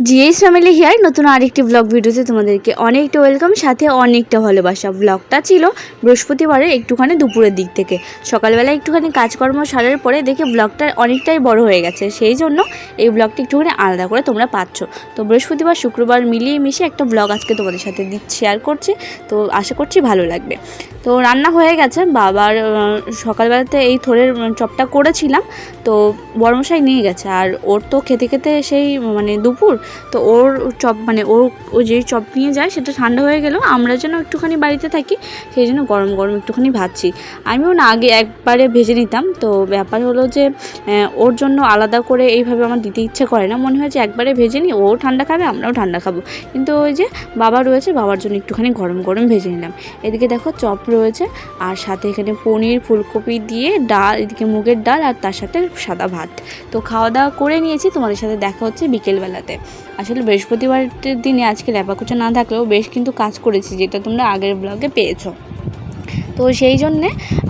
GS family here, নতুন আরেকটি blog ভিডিওতে তোমাদেরকে অনেকটা ওয়েলকাম সাথে অনেকটা ভালোবাসা। ব্লগটা ছিল বৃহস্পতিবারের একটুখানি দুপুরের দিক থেকে। সকালবেলা একটুখানি কাজকর্ম সারার পরে দেখে ব্লগটা অনেকটাই বড় হয়ে গেছে। সেই জন্য এই ব্লগটা একটুখানি আলাদা করে তোমরা পাচ্ছ। তো বৃহস্পতিবার, শুক্রবার মিলিয়ে মিশে একটা ব্লগ আজকে তোমাদের সাথে শেয়ার করছি। তো আশা করছি ভালো লাগবে। তো রান্না হয়ে গেছে। বাবার সকালবেলাতে এই থোরের চপটা করেছিলাম। তো বড়মশাই নিয়ে গেছে। আর ওর তো খেতে খেতে সেই মানে দুপুর তো ওর চপ মানে ও ও যে চপ নিয়ে যায় সেটা ঠান্ডা হয়ে গেল আমরা যেন একটুখানি বাড়িতে থাকি, সেই জন্য গরম গরম একটুখানি ভাজছি। আমিও না আগে একবারে ভেজে নিতাম, তো ব্যাপার হলো যে ওর জন্য আলাদা করে এইভাবে আমার দিতে ইচ্ছে করে না। মনে হয় যে একবারে ভেজে নিই ও ঠান্ডা খাবে, আমরাও ঠান্ডা খাব। কিন্তু ওই যে বাবা রয়েছে, বাবার জন্য একটুখানি গরম গরম ভেজে নিলাম। এদিকে দেখো চপ রয়েছে, আর সাথে এখানে পনির, ফুলকপি দিয়ে ডাল, এদিকে মুগের ডাল, আর তার সাথে সাদা ভাত। তো খাওয়া দাওয়া করে নিয়েছি, তোমাদের সাথে দেখা হচ্ছে বিকেলবেলাতে। আসলে বৃহস্পতিবারের দিনে আজকে ল্যাপাকুচা না থাকলেও বেশ কিন্তু কাজ করেছি, যেটা তোমরা আগের ব্লগে পেয়েছ। তো সেই জন্যে,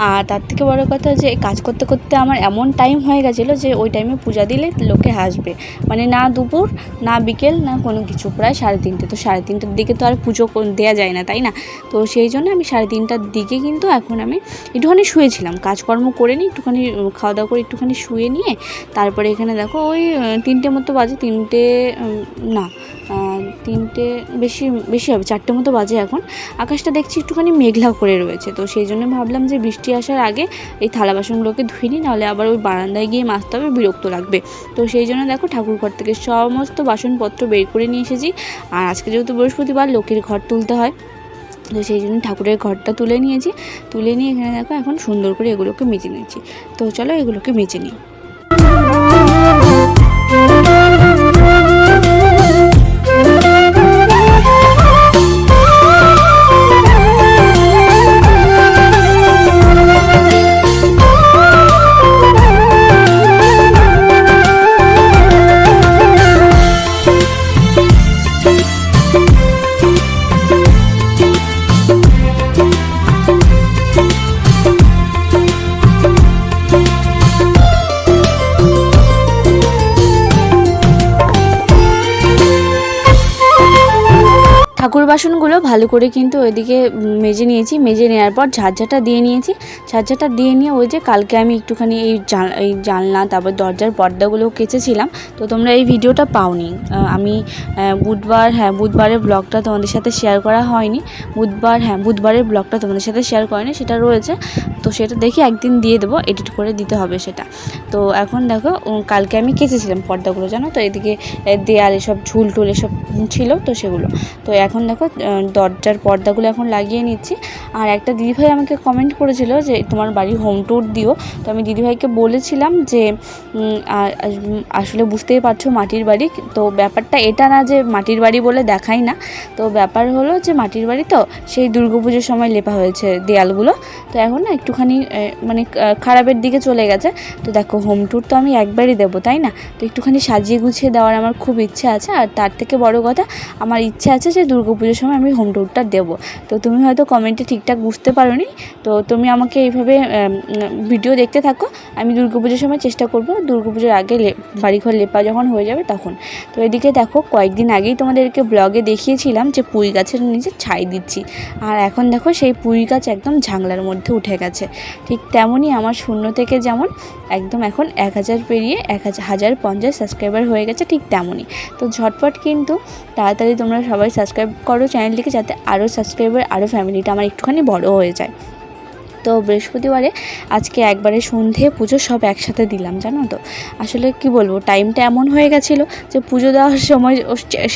আর তার থেকে বড় কথা যে কাজ করতে করতে আমার এমন টাইম হয়ে গেছিল যে ওই টাইমে পূজা দিলে লোকে হাসবে। মানে না দুপুর, না বিকেল, না কোনো কিছু, প্রায় সাড়ে তিনটে। তো সাড়ে তিনটের দিকে তো আর পুজো দেওয়া যায় না, তাই না? তো সেই জন্য আমি সাড়ে তিনটার দিকে কিন্তু এখন আমি একটুখানি শুয়েছিলাম। কাজকর্ম করে নিই একটুখানি খাওয়া দাওয়া করে একটুখানি শুয়ে নিয়ে, তারপরে এখানে দেখো ওই তিনটে মতো বাজে, তিনটে না তিনটে বেশি বেশি হবে, চারটে মতো বাজে এখন। আকাশটা দেখছি একটুখানি মেঘলা করে রয়েছে। তো সেই জন্য ভাবলাম যে বৃষ্টি আসার আগে এই থালা বাসনগুলোকে ধুয়ে নিই, নাহলে আবার ওই বারান্দায় গিয়ে মাজতে হবে, বিরক্ত লাগবে। তো সেই জন্য দেখো ঠাকুর ঘর থেকে সমস্ত বাসনপত্র বের করে নিয়ে এসেছি। আর আজকে যেহেতু বৃহস্পতিবার, লোকের ঘর তুলতে হয়। তো সেই জন্য ঠাকুরের ঘরটা তুলে নিয়েছি। তুলে নিয়ে এখানে দেখো এখন সুন্দর করে এগুলোকে মেজে নিয়েছি তো চলো এগুলোকে মেজে নিই। ঠাকুর বাসনগুলো ভালো করে কিন্তু ওইদিকে মেজে নিয়েছি। মেজে নেওয়ার পর ঝাঁঝাটা দিয়ে নিয়েছি। ঝাঁঝাটা দিয়ে নিয়ে ওই যে কালকে আমি একটুখানি এই এই জানলা, তারপর দরজার পর্দাগুলো কেচেছিলাম। তো তোমরা এই ভিডিওটা পাওনি। আমি বুধবার হ্যাঁ বুধবারের ব্লগটা তোমাদের সাথে শেয়ার করা হয়নি। বুধবার হ্যাঁ বুধবারের ব্লগটা তোমাদের সাথে শেয়ার করেনি, সেটা রয়েছে। তো সেটা দেখি একদিন দিয়ে দেবো এডিট করে দিতে হবে সেটা। তো এখন দেখো কালকে আমি কেচেছিলাম পর্দাগুলো, জানো তো? এদিকে দেয়ালে সব ঝুল টুল এসব ছিল, তো সেগুলো। তো এখন দেখো দরজার পর্দাগুলো এখন লাগিয়ে নিচ্ছি। আর একটা দিদিভাই আমাকে কমেন্ট করেছিল যে, তোমার বাড়ি হোম ট্যুর দিও। তো আমি দিদিভাইকে বলেছিলাম যে আসলে বুঝতেই পারছ মাটির বাড়ি। তো ব্যাপারটা এটা না যে মাটির বাড়ি বলে দেখাই না। তো ব্যাপার হলো যে মাটির বাড়ি তো সেই দুর্গাপুজোর সময় লেপা হয়েছে দেয়ালগুলো। তো এখন না একটুখানি মানে খারাপের দিকে চলে গেছে। তো দেখো হোম ট্যুর তো আমি একবারই দেবো, তাই না? তো একটুখানি সাজিয়ে গুছিয়ে দেওয়ার আমার খুব ইচ্ছে আছে। আর তার থেকে বড় কথা, আমার ইচ্ছে আছে যে দুর্গাপুজোর সময় আমি হোম ট্যুরটা দেবো। তো তুমি হয়তো কমেন্টে ঠিকঠাক বুঝতে পারোনি। তো তুমি আমাকে এইভাবে ভিডিও দেখতে থাকো। আমি দুর্গাপুজোর সময় চেষ্টা করব। দুর্গাপুজোর আগে বাড়িঘর লেপা যখন হয়ে যাবে তখন। তো এদিকে দেখো, কয়েকদিন আগেই তোমাদেরকে ব্লগে দেখিয়েছিলাম যে পুঁই গাছের নিচে ছাই দিচ্ছি। আর এখন দেখো, সেই পুঁই গাছ একদম ঝাংলার মধ্যে উঠে গেছে। ঠিক তেমনই আমার শূন্য থেকে যেমন একদম এখন এক হাজার পেরিয়ে এক হাজার পঞ্চাশ সাবস্ক্রাইবার হয়ে গেছে ঠিক তেমনই। তো ঝটপট কিন্তু তাড়াতাড়ি তোমরা সবাই সাবস্ক্রাইব করো চ্যানেলটিকে যাতে আরও সাবস্ক্রাইবার আরও ফ্যামিলিটা আমার একটুখানি বড় হয়ে যায়। তো বৃহস্পতিবারে আজকে একবারে সন্ধে পুজো সব একসাথে দিলাম, জানো তো? আসলে কি বলব টাইমটা এমন হয়ে গেছিল যে পুজো দেওয়ার সময়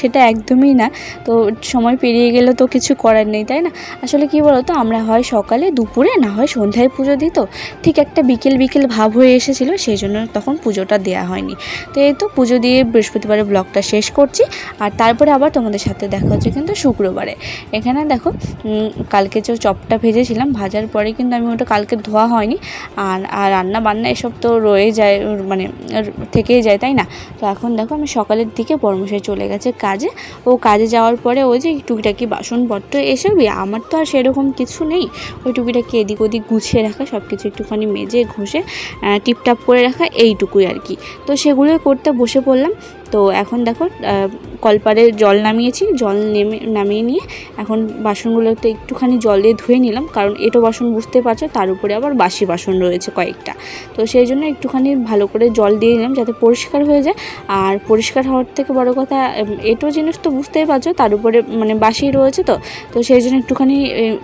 সেটা একদমই না। তো সময় পেরিয়ে গেলে তো কিছু করার নেই, তাই না? আসলে কি বলো তো আমরা হয় সকালে দুপুরে, না হয় সন্ধ্যায় পুজো দিত ঠিক একটা বিকেল বিকেল ভাব হয়ে এসেছিল, সেই জন্য তখন পুজোটা দেওয়া হয়নি। তো এই তো পুজো দিয়ে বৃহস্পতিবারে ব্লগটা শেষ করছি। আর তারপরে আবার তোমাদের সাথে দেখা হচ্ছে কিন্তু শুক্রবারে। এখানে দেখো কালকে যে চপটা ভেজেছিলাম, ভাজার পরে কিন্তু আমি ওটা কালকে ধোয়া হয়নি। আর আর রান্না বান্না এসব তো রয়ে যায় মানে থেকেই যায়, তাই না? তো এখন দেখো আমি সকালের দিকে বর্মশাই চলে গেছে কাজে। ও কাজে যাওয়ার পরে ওই যে টুকিটাকি বাসনপত্র এসবই, আমার তো আর সেরকম কিছু নেই। ওই টুকিটাকি এদিক ওদিক গুছিয়ে রাখা সব কিছু একটুখানি মেজে ঘষে টিপটাপ করে রাখা, এইটুকুই আর কি। তো সেগুলোই করতে বসে পড়লাম। তো এখন দেখো কলপারে জল নামিয়েছি, জল নেমে, নামিয়ে নিয়ে এখন বাসনগুলোতে একটুখানি জল দিয়ে ধুয়ে নিলাম, কারণ এটো বাসন বুঝতে পারছ, তার উপরে আবার বাসি বাসন রয়েছে কয়েকটা। তো সেই জন্য একটুখানি ভালো করে জল দিয়ে নিলাম যাতে পরিষ্কার হয়ে যায়। আর পরিষ্কার হওয়ার থেকে বড় কথা এটো জিনিস তো বুঝতেই পারছ, তার উপরে মানে বাসি রয়েছে তো তো সেই জন্য একটুখানি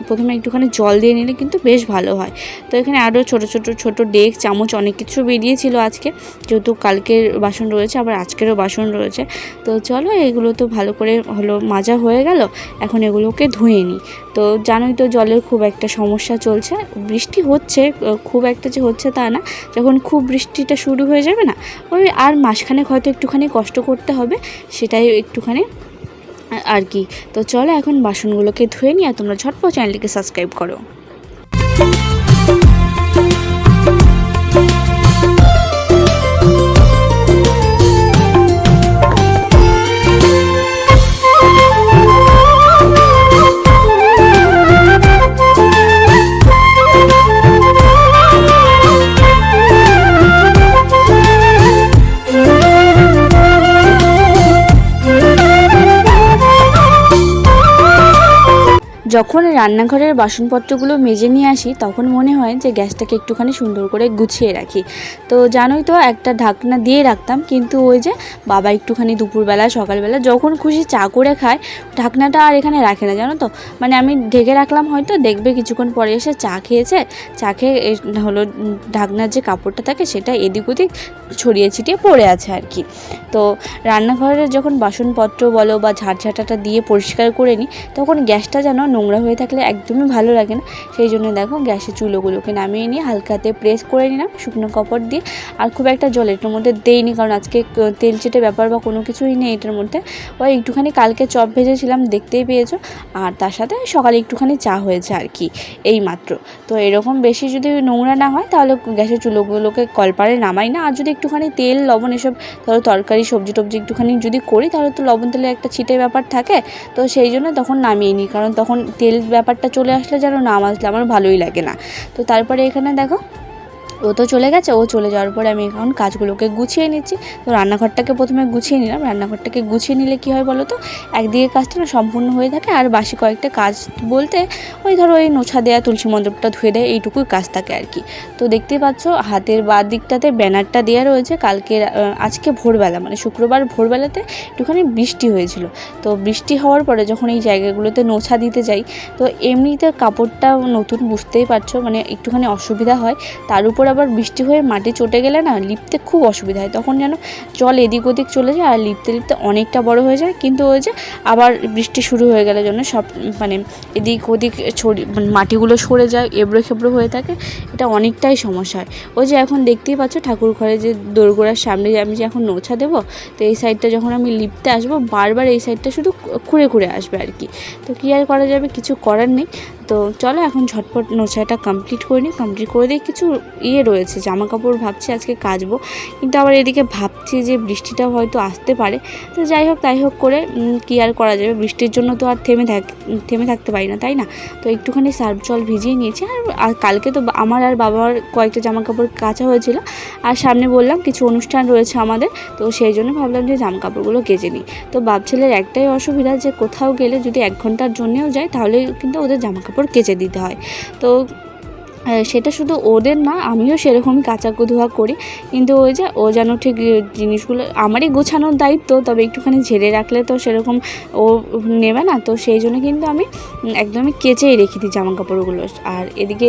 প্রথমে একটুখানি জল দিয়ে নিলে কিন্তু বেশ ভালো হয়। তো এখানে আরও ছোট ছোট ছোট ডেক, চামচ অনেক কিছু বেরিয়েছিল আজকে, যেহেতু কালকের বাসন রয়েছে, আবার আজকেরও বাসন রয়েছে। তো চলো, এগুলো তো ভালো করে হলো মাজা হয়ে গেল। এখন এগুলোকে ধুয়ে নিই। তো জানোই তো জলের খুব একটা সমস্যা চলছে। বৃষ্টি হচ্ছে খুব একটা যে হচ্ছে তা না। যখন খুব বৃষ্টিটা শুরু হয়ে যাবে না, ওই আর মাসখানেক হয়তো একটুখানি কষ্ট করতে হবে, সেটাই একটুখানি আর কি। তো চলো, এখন বাসনগুলোকে ধুয়ে আর তোমরা ঝটপট চ্যানেলটিকে সাবস্ক্রাইব করো। যখন রান্নাঘরের বাসনপত্রগুলো মেজে নিয়ে আসি, তখন মনে হয় যে গ্যাসটাকে একটুখানি সুন্দর করে গুছিয়ে রাখি। তো জানোই তো, একটা ঢাকনা দিয়ে রাখতাম, কিন্তু ওই যে বাবা একটুখানি দুপুরবেলা, সকালবেলা যখন খুশি চা করে খায়, ঢাকনাটা আর এখানে রাখে না, জানো তো? মানে আমি ঢেকে রাখলাম হয়তো, দেখবে কিছুক্ষণ পরে এসে চা খেয়েছে। চা খেয়ে হলো ঢাকনার যে কাপড়টা থাকে, সেটা এদিক ওদিক ছড়িয়ে ছিটিয়ে পড়ে আছে আর কি। তো রান্নাঘরের যখন বাসনপত্র বলো বা ঝাড়ঝাঁটাটা দিয়ে পরিষ্কার করে নিই, তখন গ্যাসটা যেন নোংরা হয়ে থাকলে একদমই ভালো লাগে না। সেই জন্য দেখো গ্যাসের চুলোগুলোকে নামিয়ে নিয়ে হালকাতে প্রেস করে নিলাম শুকনো কাপড় দিয়ে। আর খুব একটা জল এটার মধ্যে দেইনি, কারণ আজকে তেল চেটে ব্যাপার বা কোনো কিছুই নেই এটার মধ্যে। ওই একটুখানি কালকে চপ ভেজেছিলাম, দেখতেই পেয়েছ। আর তার সাথে সকালে একটুখানি চা হয়েছে আর কি, এই মাত্র। তো এরকম বেশি যদি নোংরা না হয়, তাহলে গ্যাসের চুলোগুলোকে কলপারে নামাই না। আর যদি একটুখানি তেল, লবণ এসব ধরো তরকারি, সবজি টবজি একটুখানি যদি করি, তাহলে তো লবণ তেলের একটা ছিটে ব্যাপার থাকে। তো সেই জন্য তখন নামিয়ে নিই, কারণ তখন তেল ব্যাপারটা চলে আসলে যেন না মাজলে আমার ভালোই লাগে না। তো তারপরে এখানে দেখো ও তো চলে গেছে, ও চলে যাওয়ার পরে আমি এখন কাজগুলোকে গুছিয়ে নিচ্ছি। তো রান্নাঘরটাকে প্রথমে গুছিয়ে নিলাম। রান্নাঘরটাকে গুছিয়ে নিলে কী হয় বলো তো একদিকে কাজটা না সম্পূর্ণ হয়ে থাকে, আর বাসি কয়েকটা কাজ বলতে ওই ধরো ওই নোছা দেওয়া তুলসী মণ্ডপটা ধুয়ে দেয়, এইটুকুই কাজ থাকে আর কি। তো দেখতেই পাচ্ছ, হাতের বা দিকটাতে ব্যানারটা দেওয়া রয়েছে। কালকে আজকে ভোরবেলা মানে শুক্রবার ভোরবেলাতে একটুখানি বৃষ্টি হয়েছিল। তো বৃষ্টি হওয়ার পরে যখন এই জায়গাগুলোতে নোছা দিতে যাই, তো এমনিতে কাপড়টা নতুন, বুঝতেই পারছ মানে একটুখানি অসুবিধা হয়। তার উপর আবার বৃষ্টি হয়ে মাটি চটে গেলে না লিপতে খুব অসুবিধা হয়। তখন যেন জল এদিক ওদিক চলে যায় আর লিপতে লিপতে অনেকটা বড় হয়ে যায়। কিন্তু ওই যে আবার বৃষ্টি শুরু হয়ে গেলে জন্য সব মানে এদিক ওদিক ছড়ি মানে মাটিগুলো সরে যায়, এবড়ো খেবড়ো হয়ে থাকে, এটা অনেকটাই সমস্যা হয়। ওই যে এখন দেখতেই পাচ্ছ ঠাকুর ঘরে যে দোরগোড়ার সামনে যে আমি যে এখন নোছা দেবো, তো এই সাইডটা যখন আমি লিপতে আসব, বারবার এই সাইডটা শুধু খুঁড়ে খুঁড়ে আসবে আর কি। তো কী আর করা যাবে? কিছু করার নেই। তো চলো এখন ঝটপট নোছাটা কমপ্লিট করে নিই কমপ্লিট করে দিয়ে কিছু ইয়ে রয়েছে জামা কাপড় ভাবছি আজকে কাচবো। কিন্তু আবার এদিকে ভাবছি যে বৃষ্টিটাও হয়তো আসতে পারে। তো যাই হোক, তাই হোক করে কী আর করা যাবে? বৃষ্টির জন্য তো আর থেমে থাক, থেমে থাকতে পারি না, তাই না? তো একটুখানি সার্ফ জল ভিজিয়ে নিয়েছি। আর কালকে তো আমার আর বাবার কয়েকটা জামা কাপড় কাচা হয়েছিল। আর সামনে বললাম কিছু অনুষ্ঠান রয়েছে আমাদের। তো সেই জন্য ভাবলাম যে জামা কাপড়গুলো কেচে নিই। তো বাপ ছেলের একটাই অসুবিধা যে কোথাও গেলে যদি এক ঘণ্টার জন্যেও যায়, তাহলে কিন্তু ওদের জামা কেচে দিতে হয়। তো আহ, সেটা শুধু ওদের না, আমিও সেরকমই কাঁচা ধোয়া করি। কিন্তু ওই যে ও যেন ঠিক জিনিসগুলো আমারই গোছানোর দায়িত্ব, তবে একটুখানি ঝেড়ে রাখলে তো সেরকম ও নেবে না, তো সেই জন্য কিন্তু আমি একদমই কেচেই রেখে দিই জামা কাপড়গুলো আর এদিকে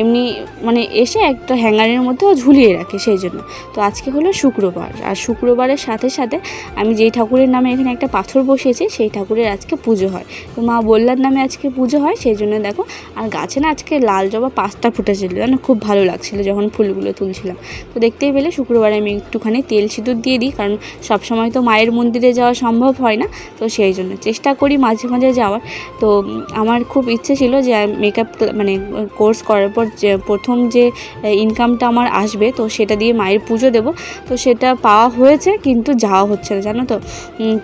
এমনি মানে এসে একটা হ্যাঙ্গারের মধ্যে ও ঝুলিয়ে রাখে সেই জন্য। তো আজকে হলো শুক্রবার, আর শুক্রবারের সাথে সাথে আমি যেই ঠাকুরের নামে এখানে একটা পাথর বসিয়েছি, সেই ঠাকুরের আজকে পুজো হয়। তো মা বললার নামে আজকে পুজো হয়, সেই জন্য দেখো, আর গাছে না আজকে লাল জবা পাঁচটা ফুটেছিল জানো? খুব ভালো লাগছিল যখন ফুলগুলো তুলছিলাম। তো দেখতেই পেলে শুক্রবারে আমি একটুখানি তেল সিঁদুর দিয়ে দিই, কারণ সবসময় তো মায়ের মন্দিরে যাওয়া সম্ভব হয় না। তো সেই জন্য চেষ্টা করি মাঝে মাঝে যাওয়ার। তো আমার খুব ইচ্ছে ছিল যে মেকআপ মানে কোর্স করার পর যে, প্রথম যে ইনকামটা আমার আসবে, তো সেটা দিয়ে মায়ের পুজো দেব। তো সেটা পাওয়া হয়েছে, কিন্তু যাওয়া হচ্ছে না, জানো তো?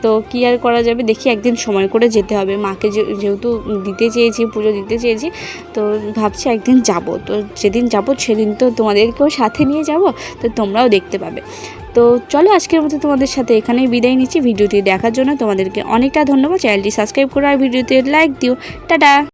তো কী আর করা যাবে? দেখি একদিন সময় করে যেতে হবে। মাকে যেহেতু দিতে চেয়েছি, পুজো দিতে চেয়েছি, তো ভাবছি একদিন যাব। তো যেদিন যাব, সেদিন তো তোমাদেরকেও সাথে নিয়ে যাব, তো তোমরাও দেখতে পাবে। তো চলো আজকের মতো তোমাদের সাথে এখানেই বিদায় নিচ্ছি। ভিডিওটি দেখার জন্য তোমাদেরকে অনেকটা ধন্যবাদ। চ্যানেলটি সাবস্ক্রাইব করো আর ভিডিওতে লাইক দিও। টাটা!